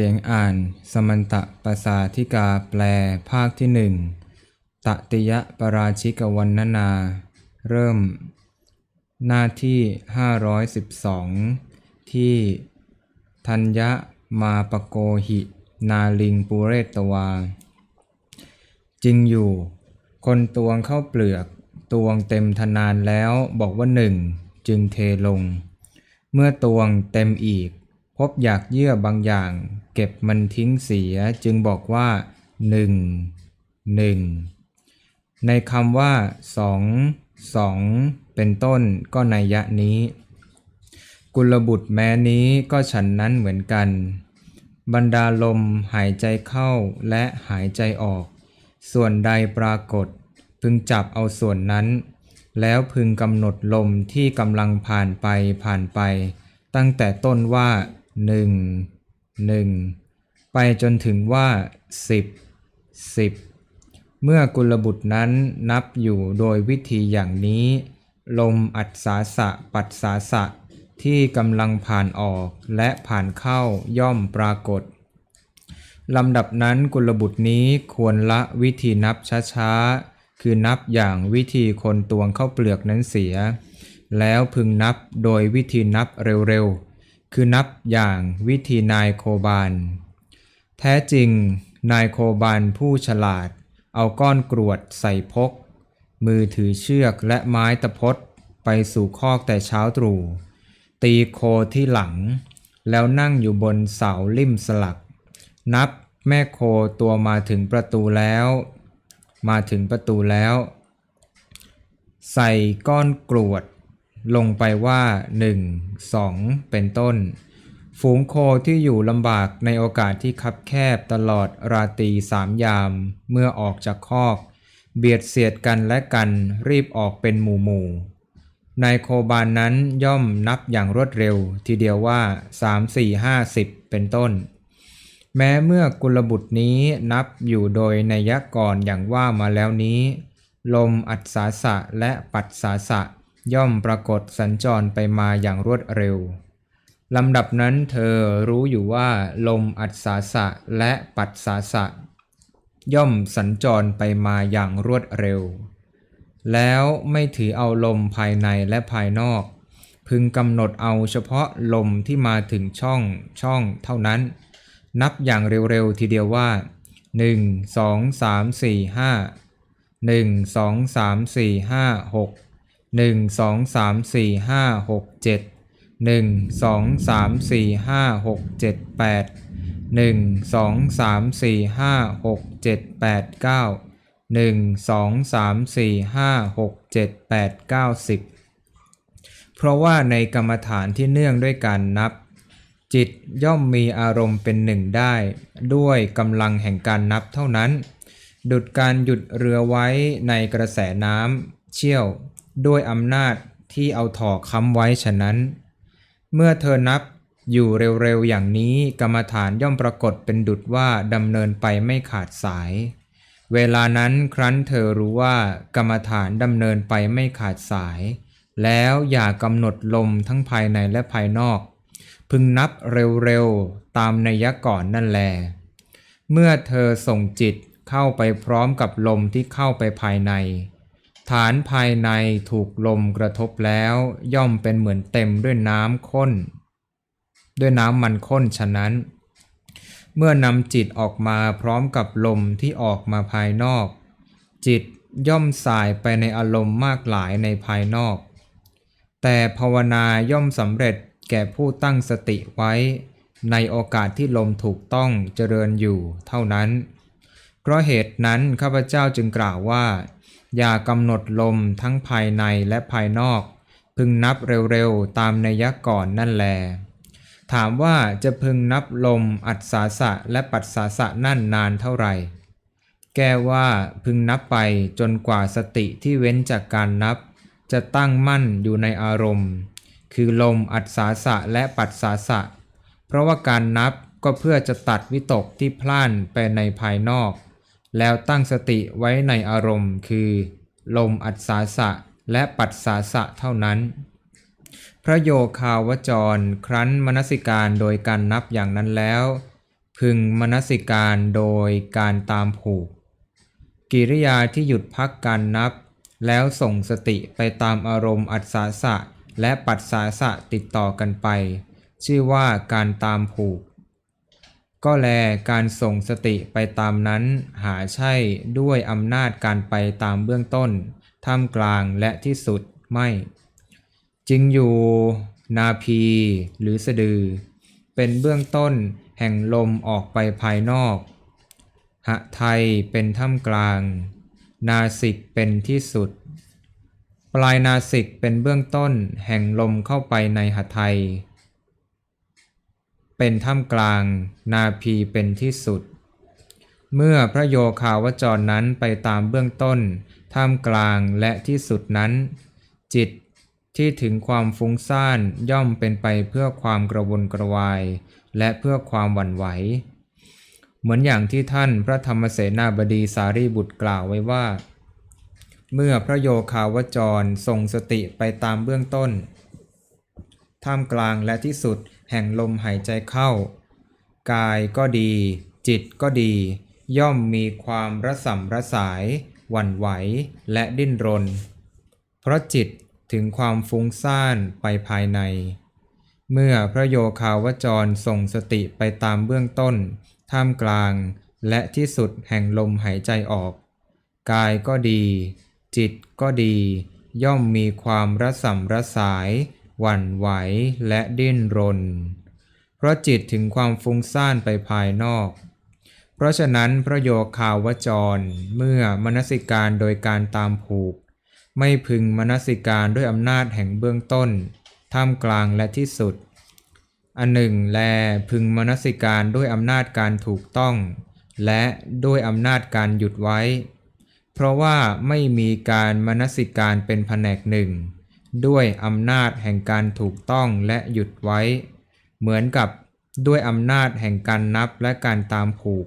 สียงอ่าน สมันตะปสาธิกาแปลภาคที่หนึ่งตติยะปราชิกวันนนา เริ่ม หน้าที่ 512 ที่ธัญญะมาปโกหิ นาลิงปุเรตวา จริงอยู่ คนตวงเข้าเปลือก ตวงเต็มทนานแล้วบอกว่าหนึ่ง จึงเทลง เมื่อตวงเต็มอีก พบอยากเยื่อบางอย่าง เก็บมันทิ้งเสียจึงบอกว่าหนึ่งหนึ่งในคำว่าสองสองเป็นต้นก็ในยะนี้ กุลบุตรแม้นี้ก็ฉันนั้นเหมือนกัน บรรดาลมหายใจเข้าและหายใจออก ส่วนใดปรากฏ พึงจับเอาส่วนนั้น แล้วพึงกำหนดลมที่กำลังผ่านไปผ่านไป ตั้งแต่ต้นว่า หนึ่งหนึ่งไปจนถึงว่าสิบสิบเมื่อกุลบุตรนั้นนับอยู่โดยวิธีอย่างนี้ ลมอัศสาสะปัสสาสะที่กำลังผ่านออกและผ่านเข้าย่อมปรากฏลำดับนั้นกุลบุตรนี้ควรละวิธีนับช้าๆ คือนับอย่างวิธีคนตวงเข้าเปลือกนั้นเสีย แล้วพึงนับโดยวิธีนับเร็วๆ คือนับอย่างวิธีนายโคบาล แท้จริงนายโคบาลผู้ฉลาด เอาก้อนกรวดใส่พก มือถือเชือกและไม้ตะพดไปสู่คอกแต่เช้าตรู่ตีโคที่หลัง แล้วนั่งอยู่บนเสาลิ่มสลัก นับแม่โคตัวมาถึงประตูแล้ว มาถึงประตูแล้ว ใส่ก้อนกรวด ลงไปว่า 1 2 เป็นต้น ฝูงโคที่อยู่ลำบากในโอกาสที่คับแคบตลอดราตรีสามยาม เมื่อออกจากคอก เบียดเสียดกันและกันรีบออกเป็นหมู่หมู่นายโคบานนั้นย่อมนับอย่างรวดเร็ว ทีเดียวว่า 3 4 5 10 เป็นต้น แม้เมื่อกุลบุตรนี้นับอยู่โดยในยะก่อนอย่างว่ามาแล้วนี้ ลมอัศสาสะและปัสสาสะ ย่อมปรากฏสัญจรไปมาอย่างรวดเร็วลำดับนั้นเธอรู้อยู่ว่าลมอัศสาสะและปัสสาสะ ย่อมสัญจรไปมาอย่างรวดเร็ว แล้วไม่ถือเอาลมภายในและภายนอก พึงกำหนดเอาเฉพาะลมที่มาถึงช่องช่องเท่านั้น นับอย่างเร็วๆทีเดียวว่า 1 2 3 4 5 1 2 3 4 5 6 1 2 3 4 5 6 7 1 2 3 4 5 6 7 8 1 2 3 4 5 6 7 8 9 1 2 3 4 5 6 7 8 9 10เพราะว่าในกรรมฐานที่เนื่องด้วยการนับ จิตย่อมมีอารมณ์เป็นหนึ่งได้ ด้วยกำลังแห่งการนับเท่านั้น ดุดการหยุดเรือไว้ในกระแสน้ำเชี่ยว ด้วยอำนาจที่เอาถอกค้ำไว้ฉะนั้น เมื่อเธอนับอยู่เร็วๆอย่างนี้กรรมฐานย่อมปรากฏเป็นดุดว่าดำเนินไปไม่ขาดสาย เวลานั้นครั้นเธอรู้ว่ากรรมฐานดำเนินไปไม่ขาดสาย แล้วอย่ากำหนดลมทั้งภายในและภายนอก พึงนับเร็วๆตามนัยยะก่อนนั่นแล เมื่อเธอส่งจิตเข้าไปพร้อมกับลมที่เข้าไปภายใน ฐานภายในถูกลมกระทบแล้วย่อมเป็นเหมือนเต็มด้วยน้ำข้น ด้วยน้ำมันข้นฉะนั้น เมื่อนำจิตออกมาพร้อมกับลมที่ออกมาภายนอก จิตย่อมสายไปในอารมณ์มากหลายในภายนอก แต่ภาวนาย่อมสำเร็จแก่ผู้ตั้งสติไว้ ในโอกาสที่ลมถูกต้องเจริญอยู่เท่านั้น เพราะเหตุนั้นข้าพเจ้าจึงกล่าวว่า อย่ากำหนดลมทั้งภายในและภายนอก พึงนับเร็วๆ ตามนัยยะก่อนนั่นแล ถามว่าจะพึงนับลมอัศสาสะและปัสสาสะนั่นนานเท่าไหร่ แก้ว่าพึงนับไปจนกว่าสติที่เว้นจากการนับ จะตั้งมั่นอยู่ในอารมณ์ คือลมอัศสาสะและปัสสาสะ เพราะว่าการนับก็เพื่อจะตัดวิตกที่พล่านไปในภายนอก แล้วตั้งสติไว้ในอารมณ์คือ ลมอัศสาสะและปัสสาสะเท่านั้น พระโยคาวจรครั้นมนสิการโดยการนับอย่างนั้นแล้ว พึงมนสิการโดยการตามผูก กิริยาที่หยุดพักการนับ แล้วส่งสติไปตามอารมณ์อัศาสะและปัสสาสะติดต่อกันไป ชื่อว่าการตามผูก ก็แลการส่งสติไปตามนั้น หาใช่ด้วยอำนาจการไปตามเบื้องต้น ท่ามกลางและที่สุดไม่จึงอยู่นาพีหรือสะดือ เป็นเบื้องต้นแห่งลมออกไปภายนอก หะไทยเป็นท่ามกลาง นาสิกเป็นที่สุด ปลายนาสิกเป็นเบื้องต้นแห่งลมเข้าไปในหะไทย เป็นท่ามกลางนาพีเป็นที่สุด เมื่อพระโยคาวจรนั้นไปตามเบื้องต้น ท่ามกลางและที่สุดนั้น จิตที่ถึงความฟุ้งซ่านย่อมเป็นไปเพื่อความกระวนกระวาย และเพื่อความหวั่นไหว เหมือนอย่างที่ท่านพระธรรมเสนาบดีสารีบุตรกล่าวไว้ว่า เมื่อพระโยคาวจรทรงสติไปตามเบื้องต้น ท่ามกลางและที่สุด แห่งลมหายใจเข้า กายก็ดี จิตก็ดี ย่อมมีความระสำระสาย หวั่นไหวและดิ้นรน เพราะจิตถึงความฟุ้งซ่านไปภายใน เมื่อพระโยคาวจรส่งสติไปตามเบื้องต้น ท่ามกลาง และที่สุดแห่งลมหายใจออก กายก็ดี จิตก็ดี ย่อมมีความระสำระสาย หวั่นไหวและดิ้นรน เพราะจิตถึงความฟุ้งซ่านไปภายนอก เพราะฉะนั้นพระโยคาวจร เมื่อมนสิการโดยการตามผูก ไม่พึงมนสิการด้วยอำนาจแห่งเบื้องต้น ท่ามกลางและที่สุด อันหนึ่งแลพึงมนสิการด้วยอำนาจการถูกต้อง และด้วยอำนาจการหยุดไว้ เพราะว่าไม่มีการมนสิการเป็นแผนกหนึ่ง ด้วยอำนาจแห่งการถูกต้องและหยุดไว้ เหมือนกับด้วยอำนาจแห่งการนับและการตามผูก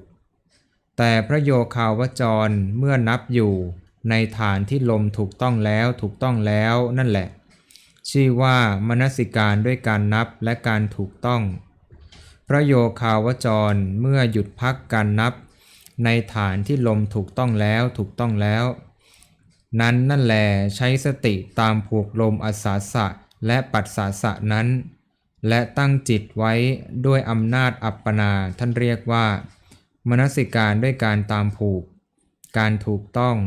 แต่พระโยคาวจรเมื่อนับอยู่ในฐานที่ลมถูกต้องแล้วถูกต้องแล้วนั่นแหละ ชื่อว่ามนสิการด้วยการนับและการถูกต้อง พระโยคาวจรเมื่อหยุดพักการนับ ในฐานที่ลมถูกต้องแล้วถูกต้องแล้ว นั้นนั่นแลใช้สติตามผูกลมอาสาสะและปัสสาสะนั้น และตั้งจิตไว้ด้วยอำนาจอัปปนาท่านเรียกว่า มนสิการด้วยการตามผูก การถูกต้อง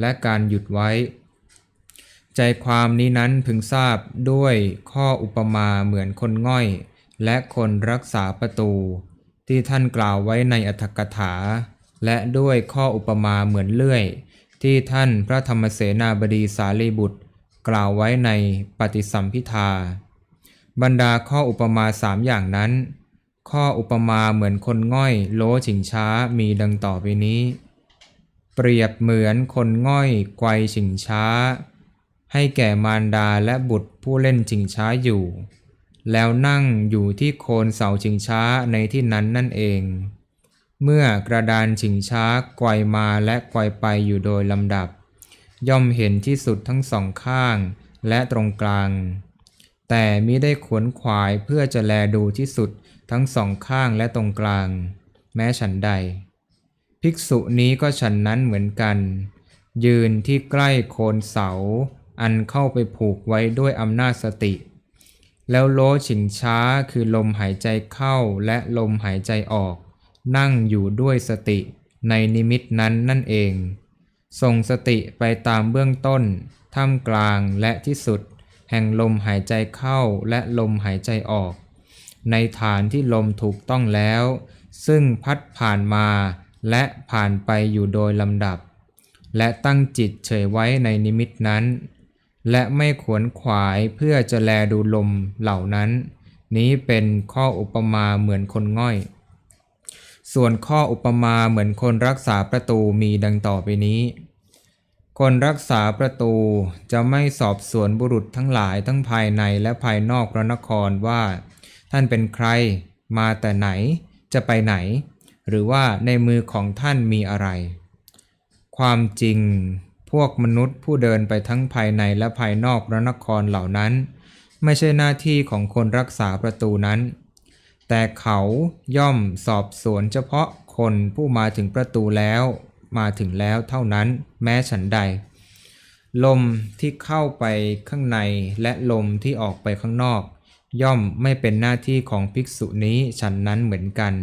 และการหยุดไว้ ใจความนี้นั้นพึงทราบด้วยข้ออุปมาเหมือนคนง่อย และคนรักษาประตู ที่ท่านกล่าวไว้ในอัตถกถา และด้วยข้ออุปมาเหมือนเลื่อย ที่ท่านพระธรรมเสนาบดีสารีบุตร กล่าวไว้ในปฏิสัมพิทาบรรดาข้ออุปมาสามอย่างนั้น ข้ออุปมาเหมือนคนง่อยโลฉิงช้ามีดังต่อไปนี้ เปรียบเหมือนคนง่อยไกวฉิงช้า ให้แก่มารดาและบุตรผู้เล่นฉิงช้าอยู่ แล้วนั่งอยู่ที่โคนเสาชิงช้าในที่นั้นนั่นเอง เมื่อกระดานชิงช้าไกวมาและไกวไปอยู่โดยลำดับ ย่อมเห็นที่สุดทั้งสองข้างและตรงกลาง แต่มิได้ขวนขวายเพื่อจะแลดูที่สุดทั้งสองข้างและตรงกลาง แม้ฉันใด ภิกษุนี้ก็ฉันนั้นเหมือนกัน ยืนที่ใกล้โคนเสา อันเข้าไปผูกไว้ด้วยอำนาจสติ แล้วโลฉิงช้าคือลมหายใจเข้าและลมหายใจออก นั่งอยู่ด้วยสติในนิมิตนั้นนั่นเอง ส่งสติไปตามเบื้องต้น ท่ามกลางและที่สุด แห่งลมหายใจเข้าและลมหายใจออก ในฐานที่ลมถูกต้องแล้ว ซึ่งพัดผ่านมาและผ่านไปอยู่โดยลำดับ และตั้งจิตเฉยไว้ในนิมิตนั้น และไม่ขวนขวายเพื่อจะแลดูลมเหล่านั้น นี้เป็นข้ออุปมาเหมือนคนง่อย ส่วนข้ออุปมาเหมือนคนรักษาประตูมีดังต่อไปนี้ คนรักษาประตูจะไม่สอบสวนบุรุษทั้งหลายทั้งภายในและภายนอกพระนครว่า ท่านเป็นใคร มาแต่ไหน จะไปไหน หรือว่าในมือของท่านมีอะไร ความจริง พวกมนุษย์ผู้เดินไปทั้งภายในและภายนอกพระนครเหล่านั้น ไม่ใช่หน้าที่ของคนรักษาประตูนั้น แต่เขาย่อมสอบสวนเฉพาะคนผู้มาถึงประตูแล้วมาถึงแล้วเท่านั้นแม้ฉันใด ลมที่เข้าไปข้างในและลมที่ออกไปข้างนอก ย่อมไม่เป็นหน้าที่ของภิกษุนี้ฉันนั้นเหมือนกัน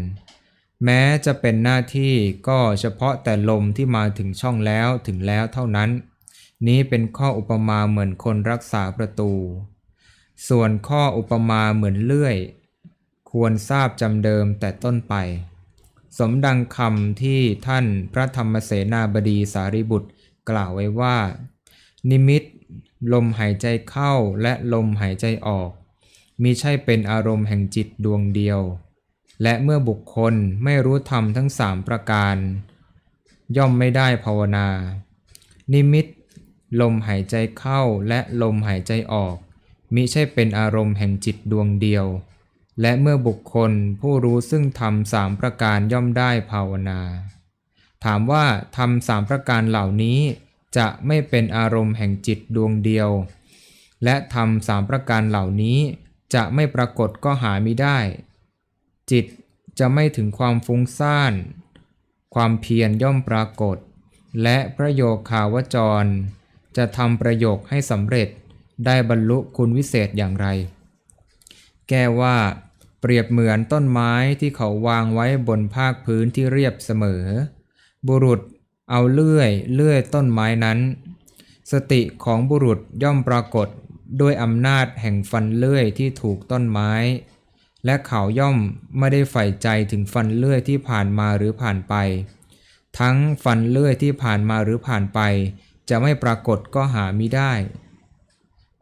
แม้จะเป็นหน้าที่ก็เฉพาะแต่ลมที่มาถึงช่องแล้วถึงแล้วเท่านั้น นี้เป็นข้ออุปมาเหมือนคนรักษาประตู ส่วนข้ออุปมาเหมือนเลื่อย ควรทราบจำเดิมแต่ต้นไป สมดังคำที่ท่านพระธรรมเสนาบดีสารีบุตรกล่าวไว้ว่า นิมิต ลมหายใจเข้าและลมหายใจออกมีใช่เป็นอารมณ์แห่งจิตดวงเดียว และเมื่อบุคคลไม่รู้ธรรมทั้งสามประการ ย่อมไม่ได้ภาวนา นิมิต ลมหายใจเข้าและลมหายใจออกมิใช่เป็นอารมณ์แห่งจิตดวงเดียว และเมื่อบุคคลผู้รู้ซึ่งทำสามประการย่อมได้ภาวนา ถามว่าทำสามประการเหล่านี้จะไม่เป็นอารมณ์แห่งจิตดวงเดียว และทำสามประการเหล่านี้จะไม่ปรากฏก็หาไม่ได้ จิตจะไม่ถึงความฟุ้งซ่าน ความเพียรย่อมปรากฏ และประโยคขาวจร จะทำประโยคให้สำเร็จได้บรรลุคุณวิเศษอย่างไร แก้ว่า เปรียบเหมือนต้นไม้ที่เขาวางไว้บนภาคพื้นที่เรียบเสมอ บุรุษเอาเลื่อยเลื่อยต้นไม้นั้น สติของบุรุษย่อมปรากฏด้วยอำนาจแห่งฟันเลื่อยที่ถูกต้นไม้ และเขาย่อมไม่ได้ใฝ่ใจถึงฟันเลื่อยที่ผ่านมาหรือผ่านไป ทั้งฟันเลื่อยที่ผ่านมาหรือผ่านไป จะไม่ปรากฏก็หามิได้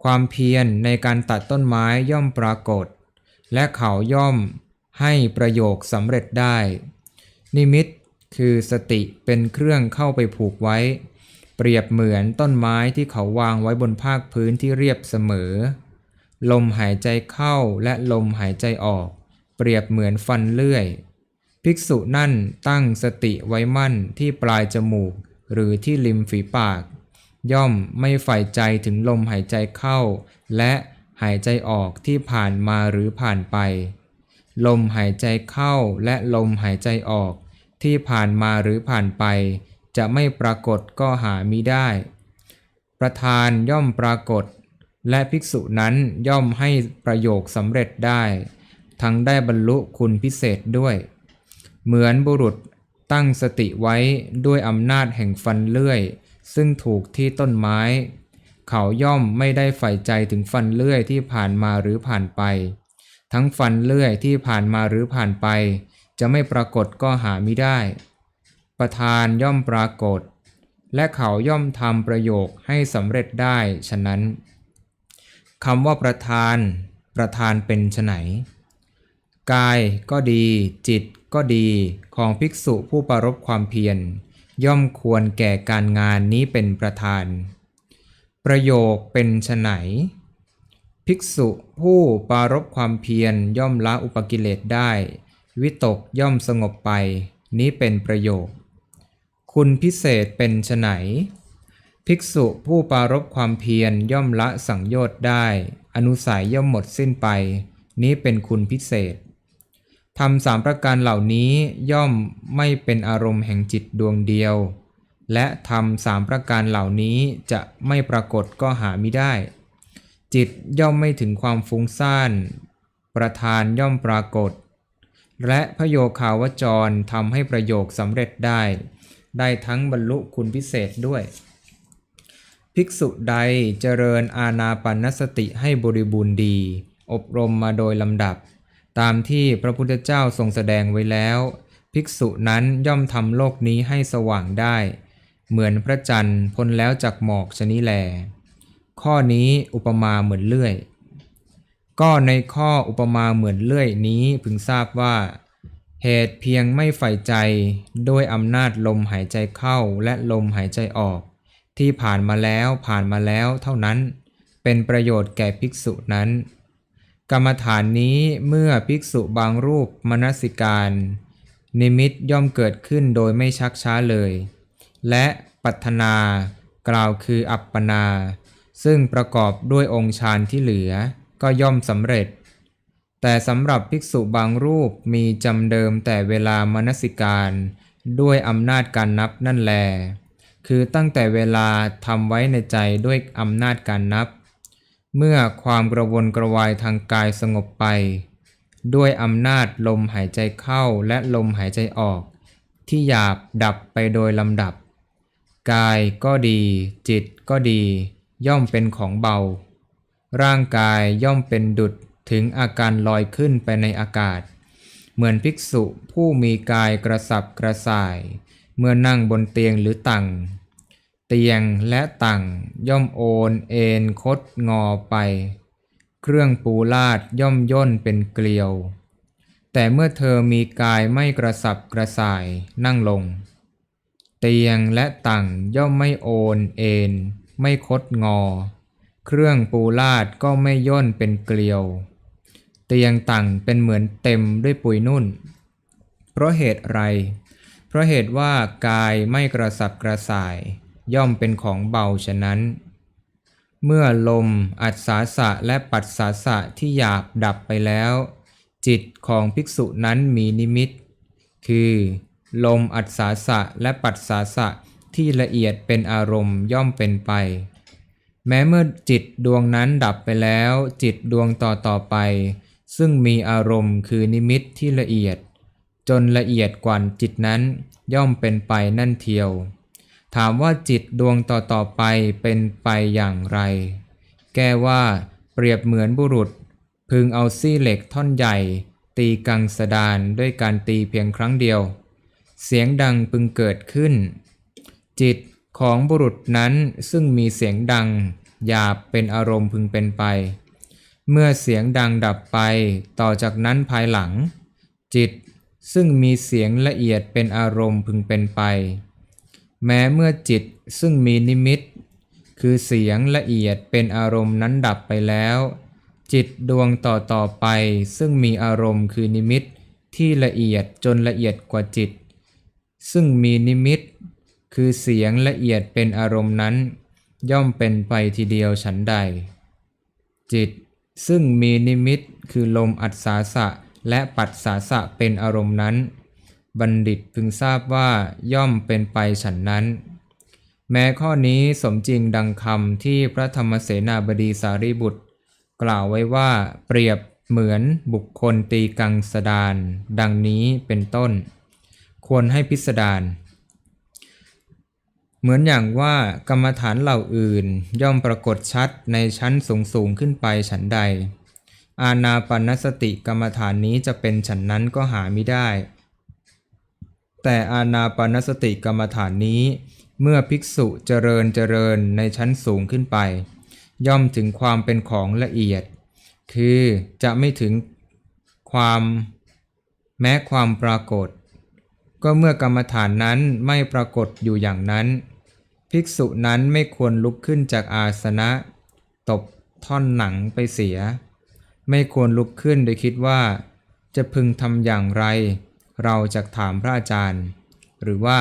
ความเพียรในการตัดต้นไม้ย่อมปรากฏ และเขาย่อมให้ประโยคสำเร็จได้ นิมิตคือสติเป็นเครื่องเข้าไปผูกไว้ เปรียบเหมือนต้นไม้ที่เขาวางไว้บนภาคพื้นที่เรียบเสมอ ลมหายใจเข้าและลมหายใจออก เปรียบเหมือนฟันเลื่อย ภิกษุนั่นตั้งสติไว้มั่นที่ปลายจมูก หรือที่ริมฝีปาก ย่อมไม่ใฝ่ใจถึงลมหายใจเข้า และ หายใจออกที่ผ่านมาหรือผ่านไป ลมหายใจเข้าและลมหายใจออก ที่ผ่านมาหรือผ่านไป จะไม่ปรากฏก็หามิได้ ประธานย่อมปรากฏ และภิกษุนั้นย่อมให้ประโยคสำเร็จได้ ทั้งได้บรรลุคุณพิเศษด้วย เหมือนบุรุษตั้งสติไว้ด้วยอำนาจแห่งฟันเลื่อย ซึ่งถูกที่ต้นไม้ เขาย่อมไม่ได้ใฝ่ใจถึงฟันเลื่อยที่ผ่านมาหรือผ่านไป ทั้งฟันเลื่อยที่ผ่านมาหรือผ่านไป จะไม่ปรากฏก็หาไมิได้ ประธานย่อมปรากฏ และเขาย่อมทำประโยคให้สำเร็จได้ฉะนั้นคำว่าประธาน ประธานเป็นไฉนกายก็ดี จิตก็ดีของภิกษุผู้ปรารบความเพียร ย่อมควรแก่การงานนี้เป็นประธาน ประโยคเป็นไฉนภิกษุผู้ปรารบความเพียรย่อมละอุปกิเลสได้ วิตกย่อมสงบไป นี้เป็นประโยค คุณพิเศษเป็นไฉนภิกษุผู้ปรารบความเพียรย่อมละสังโยชน์ได้ อนุสัยย่อมหมดสิ้นไป นี้เป็นคุณพิเศษทำสามประการเหล่านี้ย่อมไม่เป็นอารมณ์แห่งจิตดวงเดียว และทำสามประการเหล่านี้จะไม่ปรากฏก็หาไม่ได้ จิตย่อมไม่ถึงความฟุ้งซ่าน ประธานย่อมปรากฏ และพโยคาวจรทำให้ประโยคสำเร็จได้ ได้ทั้งบรรลุคุณพิเศษด้วย ภิกษุใดเจริญอาณาปณสติให้บริบูรณ์ดี อบรมมาโดยลำดับ ตามที่พระพุทธเจ้าทรงแสดงไว้แล้ว ภิกษุนั้นย่อมทำโลกนี้ให้สว่างได้ เหมือนพระจันทร์พ้นแล้วจากหมอกชนิแล ข้อนี้อุปมาเหมือนเลื่อย ก็ในข้ออุปมาเหมือนเลื่อยนี้พึงทราบว่า เหตุเพียงไม่ใฝ่ใจด้วยอำนาจลมหายใจเข้าและลมหายใจออก ที่ผ่านมาแล้วผ่านมาแล้วเท่านั้น เป็นประโยชน์แก่ภิกษุนั้น กรรมฐานนี้เมื่อภิกษุบางรูปมนสิการ นิมิตย่อมเกิดขึ้นโดยไม่ชักช้าเลย และปัตนากล่าวคืออัปปนา ซึ่งประกอบด้วยองค์ฌานที่เหลือก็ย่อมสำเร็จ แต่สำหรับภิกษุบางรูปมีจำเดิมแต่เวลามนสิการ ด้วยอำนาจการนับนั่นแล คือตั้งแต่เวลาทำไว้ในใจด้วยอำนาจการนับ เมื่อความกระวนกระวายทางกายสงบไป ด้วยอำนาจลมหายใจเข้าและลมหายใจออก ที่หยาบดับไปโดยลำดับ กายก็ดี จิตก็ดี ย่อมเป็นของเบา ร่างกายย่อมเป็นดุจถึงอาการลอยขึ้นไปในอากาศ เหมือนภิกษุผู้มีกายกระสับกระส่าย เมื่อนั่งบนเตียงหรือตังเตียงและตังย่อมโอนเอ็นคดงอไป เครื่องปูลาดย่อมย่นเป็นเกลียว แต่เมื่อเธอมีกายไม่กระสับกระส่ายนั่งลง เตียงและตังย่อมไม่โอนเอ็นไม่คดงอ เครื่องปูลาดก็ไม่ย่นเป็นเกลียว เตียงตังเป็นเหมือนเต็มด้วยปุยนุ่น เพราะเหตุไร เพราะเหตุว่ากายไม่กระสับกระส่าย ย่อมเป็นของเบาฉะนั้น เมื่อลมอัศสาสะและปัสสาสะที่หยาบดับไปแล้ว จิตของภิกษุนั้นมีนิมิต คือ ลมอัศสาสะและปัสสาสะที่ละเอียดเป็นอารมณ์ย่อมเป็นไป แม้เมื่อจิตดวงนั้นดับไปแล้ว จิตดวงต่อต่อไป ซึ่งมีอารมณ์คือนิมิตที่ละเอียด จนละเอียดกว่าจิตนั้นย่อมเป็นไปนั่นเทียว ถามว่าจิตดวงต่อต่อไปเป็นไปอย่างไร แก้ว่า เปรียบเหมือนบุรุษ พึงเอาซี่เหล็กท่อนใหญ่ ตีกังสดานด้วยการตีเพียงครั้งเดียว เสียงดังพึงเกิดขึ้น จิตของบุรุษนั้นซึ่งมีเสียงดัง หยาบเป็นอารมณ์พึงเป็นไป เมื่อเสียงดังดับไปต่อจากนั้นภายหลัง จิตซึ่งมีเสียงละเอียดเป็นอารมณ์พึงเป็นไป แม้เมื่อจิตซึ่งมีนิมิต คือเสียงละเอียดเป็นอารมณ์นั้นดับไปแล้ว จิตดวงต่อต่อไปซึ่งมีอารมณ์คือนิมิตที่ละเอียดจนละเอียดกว่าจิต ซึ่งมีนิมิต คือเสียงละเอียดเป็นอารมณ์นั้น ย่อมเป็นไปทีเดียวฉันใด จิต ซึ่งมีนิมิตคือลมอัศสาสะและปัสสาสะเป็นอารมณ์นั้น บัณฑิตพึงทราบว่าย่อมเป็นไปฉันนั้น แม้ข้อนี้สมจริงดังคำที่พระธรรมเสนาบดีสารีบุตร กล่าวไว้ว่าเปรียบเหมือนบุคคลตีกังสดาน ดังนี้เป็นต้น ควรให้พิสดารเหมือนอย่างว่ากรรมฐานเหล่าอื่นย่อมปรากฏชัดในชั้นสูงสูงขึ้นไปฉันใด อาณาปณสติกรรมฐานนี้จะเป็นฉันนั้นก็หาไม่ได้ แต่อาณาปณสติกรรมฐานนี้ เมื่อภิกษุเจริญเจริญในชั้นสูงขึ้นไป ย่อมถึงความเป็นของละเอียด คือจะไม่ถึงความแม้ความปรากฏ ก็เมื่อกรรมฐานนั้นไม่ปรากฏอยู่อย่างนั้น ภิกษุนั้นไม่ควรลุกขึ้นจากอาสนะ ตบท่อนหนังไปเสีย ไม่ควรลุกขึ้นโดยคิดว่า จะพึงทำอย่างไร เราจะถามพระอาจารย์ หรือว่า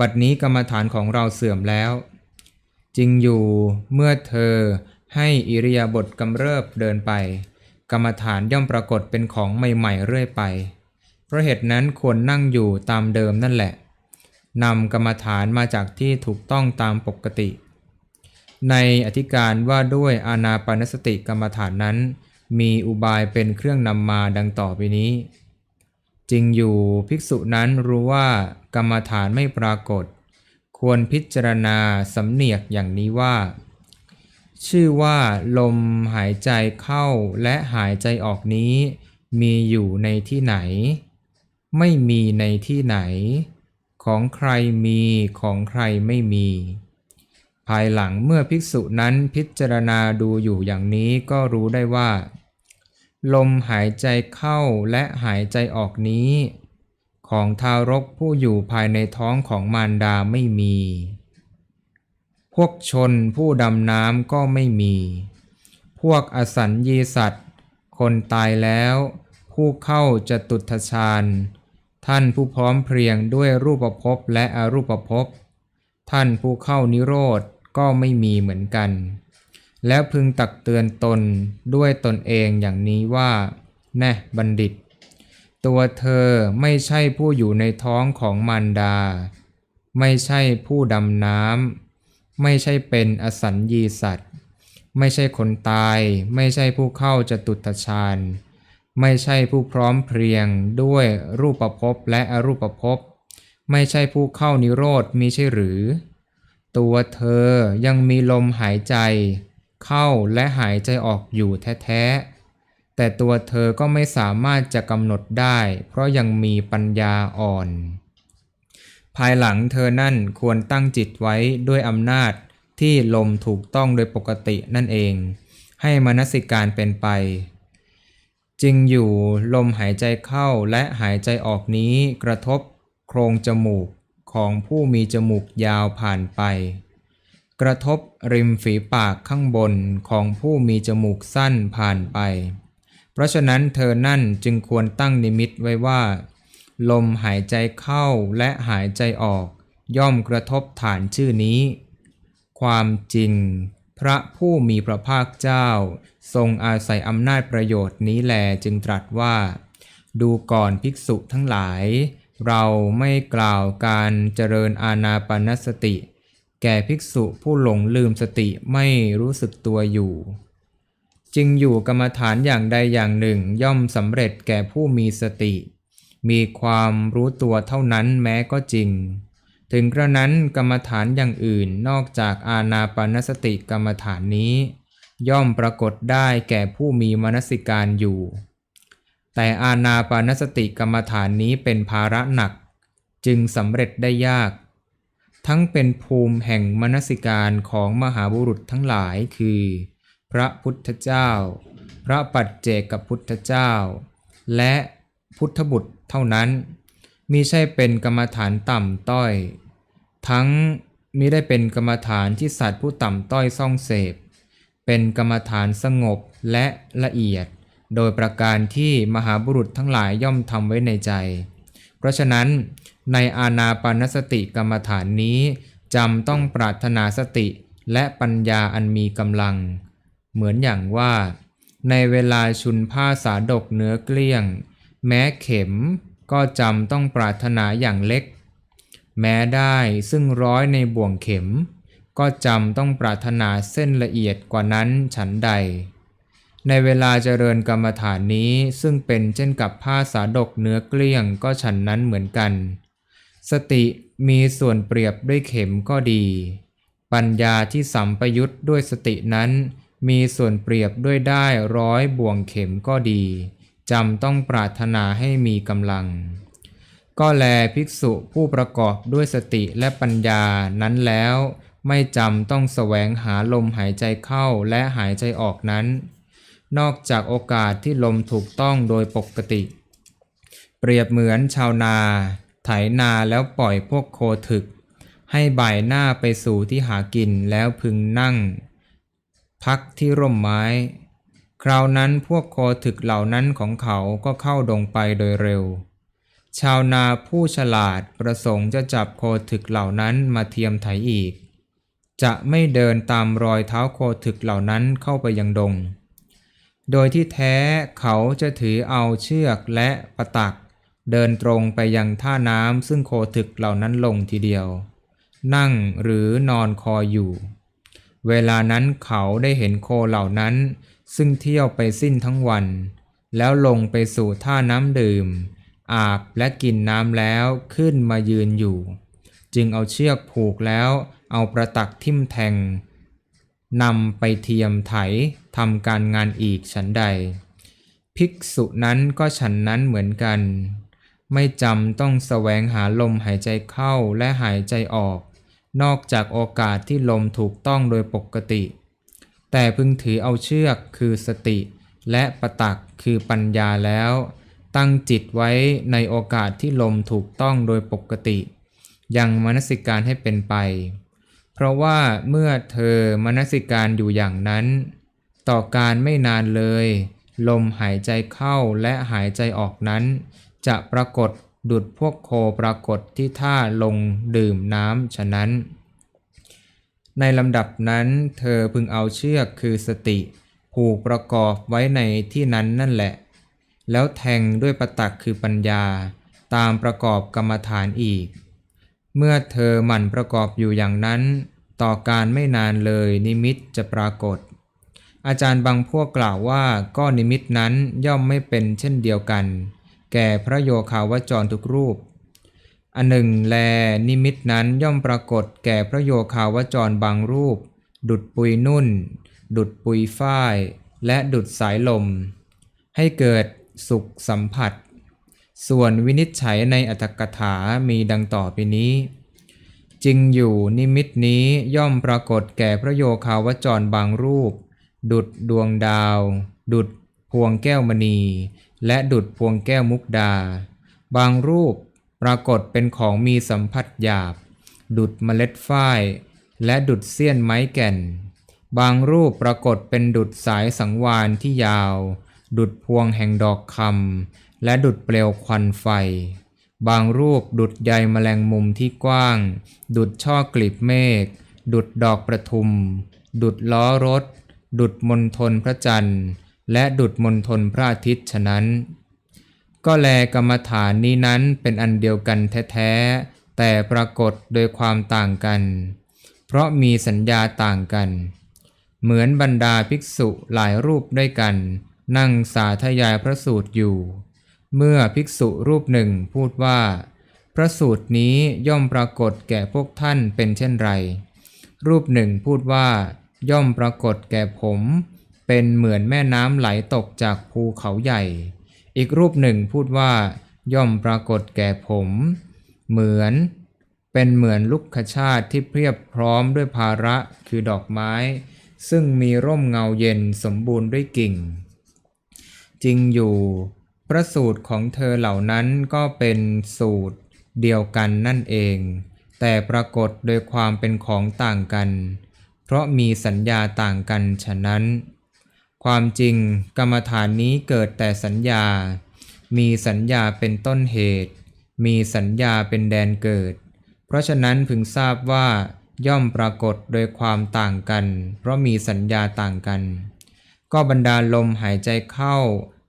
บัดนี้กรรมฐานของเราเสื่อมแล้ว จริงอยู่เมื่อเธอให้อิริยาบถกำเริบเดินไป กรรมฐานย่อมปรากฏเป็นของใหม่ๆเรื่อยไป ราะเหตุนั้นควรนั่งอยู่ตามเดิมนั่นแหละนำกรรมฐานมาจากที่ถูกต้องตามปกติ ในอธิการว่าด้วยอานาปนสติกรรมฐานนั้น มีอุบายเป็นเครื่องนำมาดังต่อไปนี้ จริงอยู่ภิกษุนั้นรู้ว่ากรรมฐานไม่ปรากฏ ควรพิจารณาสำเนียกอย่างนี้ว่า ชื่อว่าลมหายใจเข้าและหายใจออกนี้ มีอยู่ในที่ไหน ไม่มีในที่ไหน ของใครมีของใครไม่มี ภายหลังเมื่อภิกษุนั้นพิจารณาดูอยู่อย่างนี้ก็รู้ได้ว่า ลมหายใจเข้าและหายใจออกนี้ ของทารกผู้อยู่ภายในท้องของมารดาไม่มี พวกชนผู้ดำน้ำก็ไม่มี พวกอสัญญีสัตว์ คนตายแล้วผู้เข้าจะตุทชาญ ท่านผู้พร้อมเพรียงด้วยรูปภพและอรูปภพ ท่านผู้เข้านิโรธก็ไม่มีเหมือนกัน แล้วพึงตักเตือนตนด้วยตนเองอย่างนี้ว่า แน่บัณฑิต ตัวเธอไม่ใช่ผู้อยู่ในท้องของมารดา ไม่ใช่ผู้ดำน้ำ ไม่ใช่เป็นอสัญญีสัตว์ ไม่ใช่คนตาย ไม่ใช่ผู้เข้าจตุตฌาน ไม่ใช่ผู้พร้อมเพรียงด้วยรูปภพและอรูปภพ ไม่ใช่ผู้เข้านิโรธมิใช่หรือ ตัวเธอยังมีลมหายใจ เข้าและหายใจออกอยู่แท้ๆ แต่ตัวเธอก็ไม่สามารถจะกำหนดได้ เพราะยังมีปัญญาอ่อน ภายหลังเธอนั่นควรตั้งจิตไว้ด้วยอำนาจที่ลมถูกต้องโดยปกตินั่นเอง ให้มนสิการเป็นไป จริงอยู่ลมหายใจเข้าและหายใจออกนี้กระทบโครงจมูกของผู้มีจมูกยาวผ่านไป กระทบริมฝีปากข้างบนของผู้มีจมูกสั้นผ่านไป เพราะฉะนั้นเธอนั่นจึงควรตั้งนิมิตไว้ว่า ลมหายใจเข้าและหายใจออก ย่อมกระทบฐานชื่อนี้ ความจริง พระผู้มีพระภาคเจ้า ทรงอาศัยอำนาจประโยชน์นี้แลจึงตรัสว่า ดูก่อนภิกษุทั้งหลาย เราไม่กล่าวการเจริญอาณาปานสติ แก่ภิกษุผู้หลงลืมสติไม่รู้สึกตัวอยู่ จึงอยู่กรรมฐานอย่างใดอย่างหนึ่งย่อมสำเร็จแก่ผู้มีสติ มีความรู้ตัวเท่านั้นแม้ก็จริง ถึงกระนั้นกรรมฐานอย่างอื่นนอกจากอาณาปานสติกรรมฐานนี้ ย่อมปรากฏได้แก่ผู้มีมนสิการอยู่ แต่อาณาปานสติกรรมฐานนี้เป็นภาระหนัก จึงสำเร็จได้ยาก ทั้งเป็นภูมิแห่งมนสิการของมหาบุรุษทั้งหลายคือ พระพุทธเจ้า พระปัจเจกพุทธเจ้า และพุทธบุตรเท่านั้นมิใช่เป็นกรรมฐานต่ำต้อย ทั้งมิได้เป็นกรรมฐานที่สัตว์ผู้ต่ำต้อยซ่องเสพ เป็นกรรมฐานสงบและละเอียด โดยประการที่มหาบุรุษทั้งหลายย่อมทำไว้ในใจ เพราะฉะนั้น ในอาณาปานสติกรรมฐานนี้จำต้องปรารถนาสติและปัญญาอันมีกำลัง เหมือนอย่างว่า ในเวลาชุนผ้าสาดกเนื้อเกลี้ยง แม้เข็มก็จำต้องปรารถนาอย่างเล็ก แม้ได้ซึ่งร้อยในบ่วงเข็ม ก็จำต้องปรารถนาเส้นละเอียดกว่านั้นฉันใด ในเวลาเจริญกรรมฐานนี้ซึ่งเป็นเช่นกับผ้าสาดกเนื้อเกลี้ยงก็ฉันนั้นเหมือนกัน สติมีส่วนเปรียบด้วยเข็มก็ดี ปัญญาที่สัมปยุตด้วยสตินั้น มีส่วนเปรียบด้วยได้ร้อยบ่วงเข็มก็ดีจำต้องปรารถนาให้มีกำลัง ก็แลภิกษุผู้ประกอบด้วยสติและปัญญานั้นแล้ว ไม่จำต้องแสวงหาลมหายใจเข้าและหายใจออกนั้น นอกจากโอกาสที่ลมถูกต้องโดยปกติ เปรียบเหมือนชาวนา ไถนาแล้วปล่อยพวกโคถึก ให้บ่ายหน้าไปสู่ที่หากินแล้วพึงนั่ง พักที่ร่มไม้ คราวนั้นพวกโคถึกเหล่านั้นของเขาก็เข้าดงไปโดยเร็วชาวนาผู้ฉลาดประสงค์จะจับโคถึกเหล่านั้นมาเทียมไถอีก จะไม่เดินตามรอยเท้าโคถึกเหล่านั้นเข้าไปยังดง โดยที่แท้เขาจะถือเอาเชือกและปะตัก เดินตรงไปยังท่าน้ำซึ่งโคถึกเหล่านั้นลงทีเดียว นั่งหรือนอนคอยอยู่ เวลานั้นเขาได้เห็นโคเหล่านั้น ซึ่งเที่ยวไปสิ้นทั้งวัน แล้วลงไปสู่ท่าน้ำดื่ม อาบและกินน้ำแล้วขึ้นมายืนอยู่ จึงเอาเชือกผูกแล้ว เอาประตักทิ่มแทงนำไปเทียมไถทำการงานอีกฉันใด ภิกษุนั้นก็ฉันนั้นเหมือนกัน ไม่จำต้องแสวงหาลมหายใจเข้าและหายใจออก นอกจากโอกาสที่ลมถูกต้องโดยปกติ แต่พึงถือเอาเชือกคือสติ และประตักคือปัญญาแล้ว ตั้งจิตไว้ในโอกาสที่ลมถูกต้องโดยปกติ ยังมนสิการให้เป็นไป เพราะว่าเมื่อเธอมนสิการอยู่อย่างนั้น ต่อการไม่นานเลย ลมหายใจเข้าและหายใจออกนั้น จะปรากฏดุดพวกโคปรากฏที่ท่าลงดื่มน้ำฉะนั้น ในลำดับนั้น เธอพึงเอาเชือกคือสติ ผูกประกอบไว้ในที่นั้นนั่นแหละ แล้วแทงด้วยประตักคือปัญญา ตามประกอบกรรมฐานอีก เมื่อเธอหมั่นประกอบอยู่อย่างนั้น ต่อการไม่นานเลยนิมิตจะปรากฏ อาจารย์บางพวกกล่าวว่าก็นิมิตนั้นย่อมไม่เป็นเช่นเดียวกัน แก่พระโยคาวจรทุกรูป อันหนึ่งแลนิมิตนั้นย่อมปรากฏแก่พระโยคาวจรบางรูป ดุดปุยนุ่น ดุดปุยฝ้าย และดุดสายลม ให้เกิดสุขสัมผัส ส่วนวินิจฉัยในอัตถกถามีดังต่อไปนี้ จริงอยู่นิมิตนี้ย่อมปรากฏแก่พระโยคาวจรบางรูป ดุดดวงดาว ดุดพวงแก้วมณี และดุดพวงแก้วมุกดา บางรูปปรากฏเป็นของมีสัมผัสหยาบ ดุดเมล็ดฝ้าย และดุดเสี้ยนไม้แก่น บางรูปปรากฏเป็นดุดสายสังวานที่ยาว ดุดพวงแห่งดอกคำ และดุดเปลวควันไฟ บางรูปดุดใยแมลงมุมที่กว้าง ดุดช่อกลีบเมฆ ดุดดอกประทุม ดุดล้อรถ ดุดมนทนพระจันทร์ และดุดมนทนพระอาทิตย์ฉะนั้น ก็แลกรรมฐานนี้นั้นเป็นอันเดียวกันแท้ๆ แต่ปรากฏโดยความต่างกัน เพราะมีสัญญาต่างกัน เหมือนบรรดาภิกษุหลายรูปด้วยกัน นั่งสาธยายพระสูตรอยู่ เมื่อภิกษุรูปหนึ่งพูดว่า พระสูตรนี้ย่อมปรากฏแก่พวกท่านเป็นเช่นไร รูปหนึ่งพูดว่า ย่อมปรากฏแก่ผม เป็นเหมือนแม่น้ำไหลตกจากภูเขาใหญ่ อีกรูปหนึ่งพูดว่า ย่อมปรากฏแก่ผม เหมือน เป็นเหมือนลุกขชาติที่เพียบพร้อมด้วยภาระคือดอกไม้ ซึ่งมีร่มเงาเย็นสมบูรณ์ด้วยกิ่ง จริงอยู่ ระสูตรของเธอเหล่านั้นก็เป็นสูตรเดียวกันนั่นเอง แต่ปรากฏโดยความเป็นของต่างกัน เพราะมีสัญญาต่างกันฉะนั้น ความจริงกรรมฐานนี้เกิดแต่สัญญา มีสัญญาเป็นต้นเหตุ มีสัญญาเป็นแดนเกิด เพราะฉะนั้นพึงทราบว่า ย่อมปรากฏโดยความต่างกัน เพราะมีสัญญาต่างกัน ก็บรรดาลมหายใจเข้า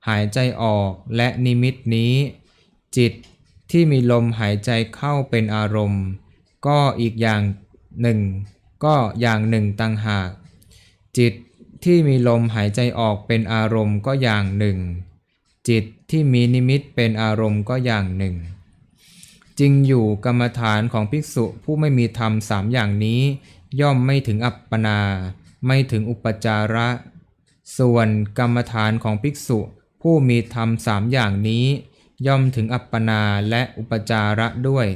หายใจออกและนิมิตนี้ จิตที่มีลมหายใจเข้าเป็นอารมณ์ ก็อีกอย่างหนึ่ง ก็อย่างหนึ่งต่างหาก จิตที่มีลมหายใจออกเป็นอารมณ์ก็อย่างหนึ่ง จิตที่มีนิมิตเป็นอารมณ์ก็อย่างหนึ่งจริงอยู่กรรมฐานของภิกษุผู้ไม่มีธรรมสามอย่างนี้ ย่อมไม่ถึงอัปปนา ไม่ถึงอุปจาระ ส่วนกรรมฐานของภิกษุ ผู้มีธรรมสามอย่างนี้ ย่อมถึงอัปปนาและอุปจาระด้วย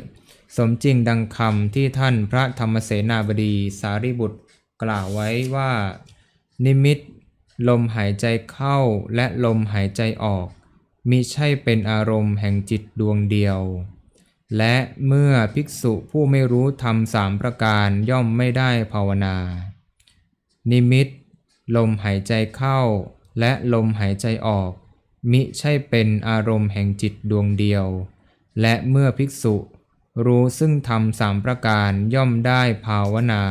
สมจริงดังคำที่ท่านพระธรรมเสนาบดีสารีบุตรกล่าวไว้ว่า นิมิต ลมหายใจเข้าและลมหายใจออกมิใช่เป็นอารมณ์แห่งจิตดวงเดียว และเมื่อภิกษุผู้ไม่รู้ธรรมสามประการย่อมไม่ได้ภาวนา นิมิต ลมหายใจเข้า และลมหายใจออก มิใช่เป็นอารมณ์แห่งจิตดวงเดียว และเมื่อภิกษุ รู้ซึ่งธรรมสามประการย่อมได้ภาวนา